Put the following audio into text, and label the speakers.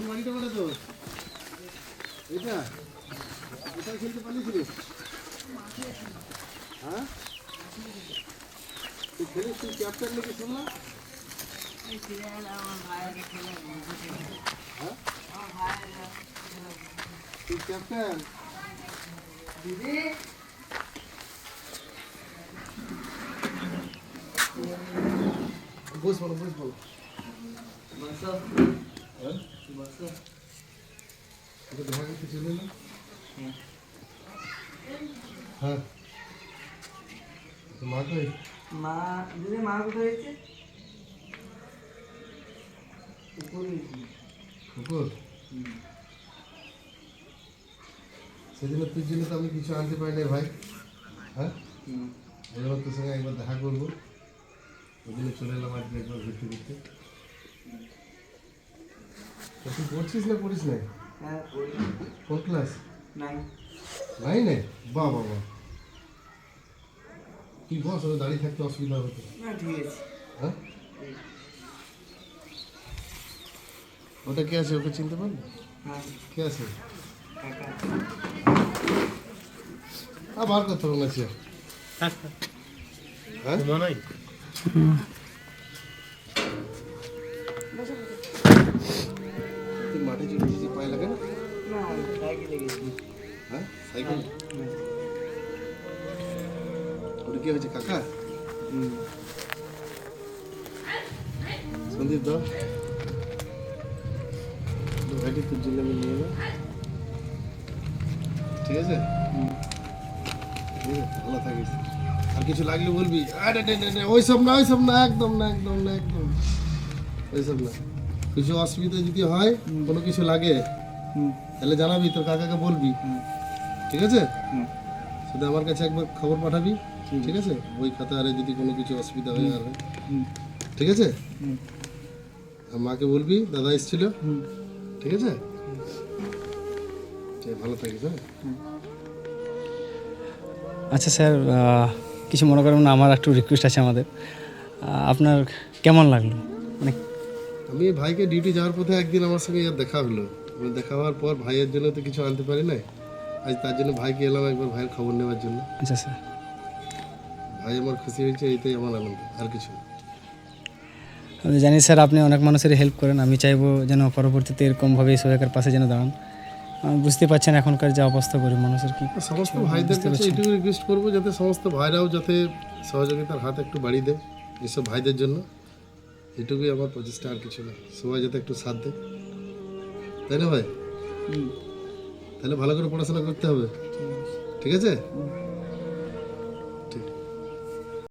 Speaker 1: বাড়িটা কোটা তো? এটা কোথায় খেলতে পালিয়েছিলিস? হ্যাঁ? তুই খেলিস তুই ক্যাপ্টেন নাকি শুনলাম হ্যাঁ? তুই ক্যাপ্টেন বস বলো বস বলো। হ্যাঁ হ্যাঁ মা কই
Speaker 2: মা দিদি মা কোথায় গেছি।
Speaker 1: কুকুর সেদিন তুই জন্য তো আমি কিছু আনতে পারি না ভাই হ্যাঁ। তোর সঙ্গে একবার দেখা করব ওই জন্য চলে এলাম আজকে একবার ঘুরতে ঘুরতে তুই পড়ছিস না পড়িস না
Speaker 2: হ্যাঁ পড়ি।
Speaker 1: কোন ক্লাস
Speaker 2: নাই
Speaker 1: নাইনে বাহ বাহ বাহ। তুই বস ওই দাঁড়িয়ে থাকতে অসুবিধা হবে
Speaker 2: না ঠিক আছে।
Speaker 1: হ্যাঁ? ওটা কে আছে ওকে চিনতে পারব
Speaker 2: হ্যাঁ।
Speaker 1: কে আছে?
Speaker 2: কাকা
Speaker 1: আবার কথা বলেছে। হ্যাঁ? তুই মাঠে চলে পায়ে লাগে না? হ্যাঁ সাইকেল? ওটা কি হয়েছে কাকা?
Speaker 2: হুম।
Speaker 1: সন্দীপ দাও ভাইটি তোর জন্য আমি নিয়ে এলাম ঠিক আছে? ঠিক আছে ভালো থাকিস। আর কিছু লাগলে বলবি? আরে ওইসব না ওইসব না একদম না একদম না একদম ওইসব না। কিছু অসুবিধা যদি হয় কোনো কিছু লাগে তাহলে জানাবি তোর কাকাকে বলবি।
Speaker 2: হুম।
Speaker 1: ঠিক আছে? শুধু আমার কাছে একবার খবর পাঠাবি ঠিক আছে? ওই খাতারে যদি কোনো কিছু অসুবিধা হয়ে আর
Speaker 2: হুম।
Speaker 1: ঠিক আছে? মাকে বলবি দাদা এসেছিল।
Speaker 2: হুম।
Speaker 1: ঠিক আছে? ভালো থাকিস হ্যাঁ?
Speaker 3: আচ্ছা স্যার কিছু মনে করবেন না আমার একটু রিকোয়েস্ট আছে আমাদের। আপনার কেমন লাগল? মানে
Speaker 1: আমি ভাইকে ডিউটি যাওয়ার পথে একদিন আমার সঙ্গে ইয়ার দেখা হলো। এবার দেখা হওয়ার পর ভাইয়ের জন্য তো কিছু আনতে পারি না আজ তার জন্য ভাইকে এলাম একবার ভাইয়ের খবর নেওয়ার জন্য।
Speaker 3: আচ্ছা স্যার
Speaker 1: ভাই আমার খুশি হয়েছে এইটাই আমার আনন্দ আর কিছু
Speaker 3: আমি জানি স্যার আপনি অনেক মানুষের হেল্প করেন। আমি চাইব যেন পরবর্তীতে এরকমভাবে সবাইকার পাশে যেন দাঁড়ান। বুঝতে পারছেন এখনকার যে অবস্থা গরিব মানুষের কি?
Speaker 1: সমস্ত ভাইদের কাছে এটুকু রিকোয়েস্ট করব যাতে সমস্ত ভাইরাও যাতে সহযোগিতার হাত একটু বাড়িয়ে দেয় এসব ভাইদের জন্য। এটুকুই আমার প্রচেষ্টা আর কিছু না। সবাই যাতে একটু সাথ দেয়। তাই না ভাই? তাহলে ভালো করে পড়াশোনা করতে হবে। ঠিক আছে।